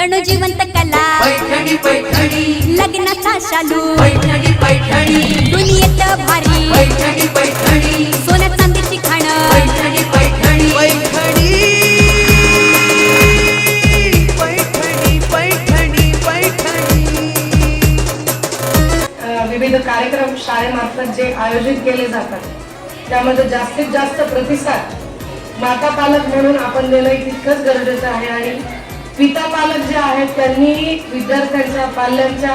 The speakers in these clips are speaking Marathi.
जणू जिवंत कला. पैठणी पैठणी. लग्नाचा शालू. पैठणी पैठणी. दुनियेत भारी. पैठणी पैठणी. सोन्या चांदीची खाण पैठणी पैठणी. पैठणी पैठणी पैठणी पैठणी. अ, विविध कार्यक्रम शाळेमार्फत जे आयोजित केले जातात त्यामध्ये जास्तीत जास्त प्रतिसाद माता पालक म्हणून आपण देणं तितकंच गरजेचं आहे आणि पिता पालक जे आहेत त्यांनी विद्यार्थ्यांच्या पाल्यांच्या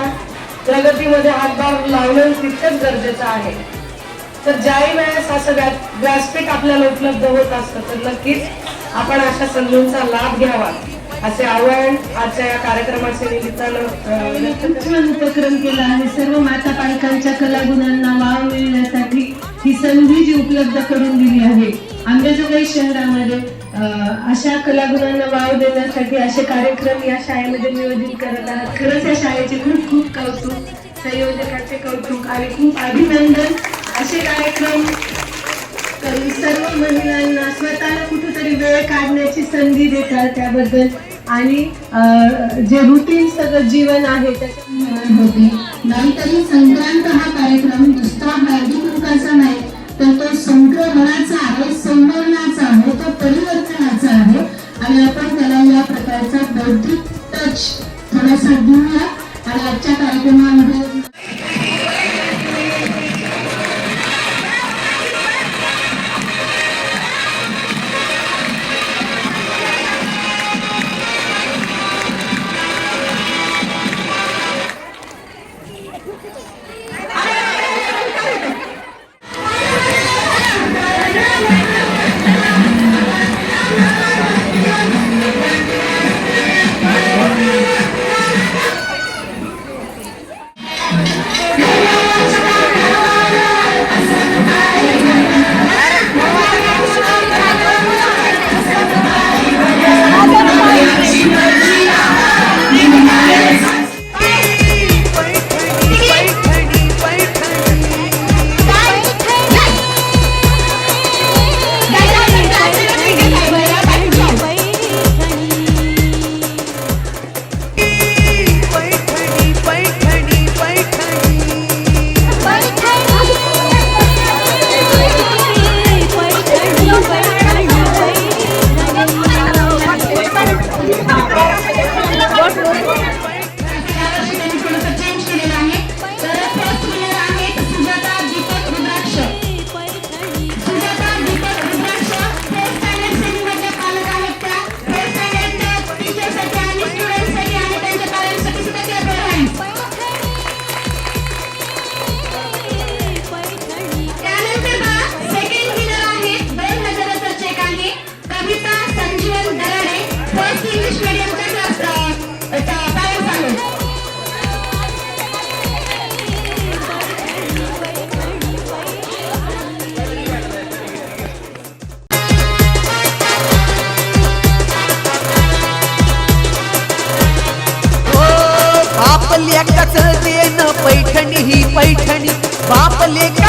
प्रगतीमध्ये हातभार लावणं तितकंच गरजेचं आहे. तर ज्याही वेळेस असं व्या व्यासपीठ आपल्याला उपलब्ध होत असतं तर नक्कीच आपण अशा संधींचा लाभ घ्यावा असे आव्हान आजच्या या कार्यक्रमाच्या निमित्तानं खूप छान उपक्रम केला आहे सर्व माता पालकांच्या कलागुणांना वाव मिळण्यासाठी ही संधी जी उपलब्ध करून दिली आहे आंबेजोगाई शहरामध्ये अशा कलागुणांना वाव देण्यासाठी असे कार्यक्रम या शाळेमध्ये नियोजित करत आहात. खरंच या शाळेचे खूप खूप कौतुक संयोजकाचे कौतुक आणि खूप अभिनंदन. असे कार्यक्रम सर्व महिलांना स्वतःला कुठेतरी वेळ काढण्याची संधी देतात त्याबद्दल. आणि जे रुटीन सगळं जीवन आहे त्याच्या नंतर नाहीतरी संक्रांत हा कार्यक्रम दुसरा थोडासा देऊया आणि आजच्या पैठणी